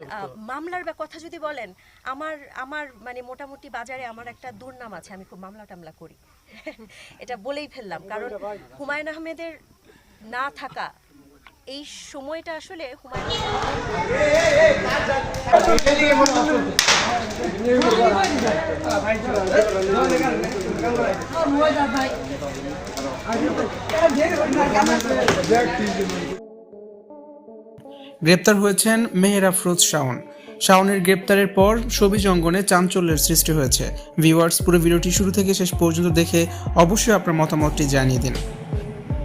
আহ, মামলার বা কথা যদি বলেন আমার আমার মানে মোটামুটি বাজারে আমার একটা দুর্নাম আছে আমি খুব মামলা টামলা করি। এটা বলেই ফেললাম কারণ হুমায়ুন আহমেদের না থাকা এই সময়টা আসলে হুমায়ুন গ্রেপ্তার হয়েছেন মেহের আফরোজ শাওন। শাওনের গ্রেপ্তারের পর সবিজ অঙ্গনে চাঞ্চল্যের সৃষ্টি হয়েছে। ভিউয়ার্স, পুরো ভিডিওটি শুরু থেকে শেষ পর্যন্ত দেখে অবশ্যই আপনার মতামতটি জানিয়ে দিন।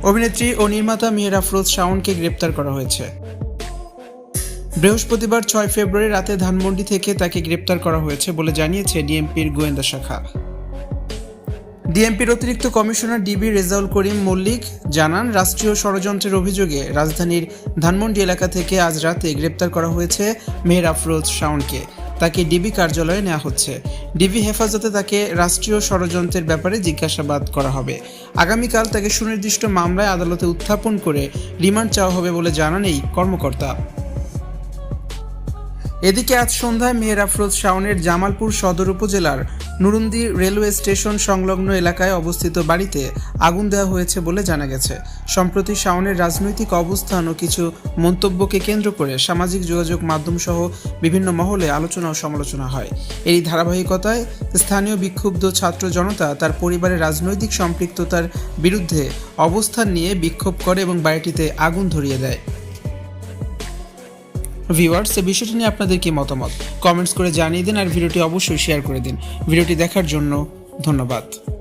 অভিনেত্রী ও নির্মাতা মেহের আফরোজ শাওনকে গ্রেপ্তার করা হয়েছে। বৃহস্পতিবার ছয় ফেব্রুয়ারি রাতে ধানমন্ডি থেকে তাকে গ্রেপ্তার করা হয়েছে বলে জানিয়েছে ডিএমপির গোয়েন্দা শাখা। ডিএমপির অতিরিক্ত কমিশনার ডিবি রেজাউল করিম মল্লিক জানান, রাষ্ট্রীয় ষড়যন্ত্রের অভিযোগে রাজধানীর ধানমন্ডি এলাকা থেকে আজ রাতে গ্রেপ্তার করা হয়েছে মেহের আফরোজ শাওনকে। তাকে ডিবি কার্যালয়ে নেওয়া হচ্ছে। ডিবি হেফাজতে তাকে রাষ্ট্রীয় ষড়যন্ত্রের ব্যাপারে জিজ্ঞাসাবাদ করা হবে। আগামীকাল তাকে সুনির্দিষ্ট মামলায় আদালতে উত্থাপন করে রিমান্ড চাওয়া হবে বলে জানান এই কর্মকর্তা। এদিকে আজ সন্ধ্যায় মেহের আফরোজ শাওনের জামালপুর সদর উপজেলার নুরুন্দি রেলওয়ে স্টেশন সংলগ্ন এলাকায় অবস্থিত বাড়িতে আগুন দেওয়া হয়েছে বলে জানা গেছে। সম্প্রতি শাওনের রাজনৈতিক অবস্থান ও কিছু মন্তব্যকে কেন্দ্র করে সামাজিক যোগাযোগ মাধ্যম সহ বিভিন্ন মহলে আলোচনা ও সমালোচনা হয়। এই ধারাবাহিকতায় স্থানীয় বিক্ষুব্ধ ছাত্র জনতা তার পরিবারের রাজনৈতিক সম্পৃক্ততার বিরুদ্ধে অবস্থান নিয়ে বিক্ষোভ করে এবং বাড়িটিতে আগুন ধরিয়ে দেয়। ভিউয়ার্স এই বিষয়টি নিয়ে আপনাদের কি মতামত? কমেন্টস করে জানিয়ে দিন আর ভিডিওটি অবশ্যই শেয়ার করে দিন। ভিডিওটি দেখার জন্য ধন্যবাদ।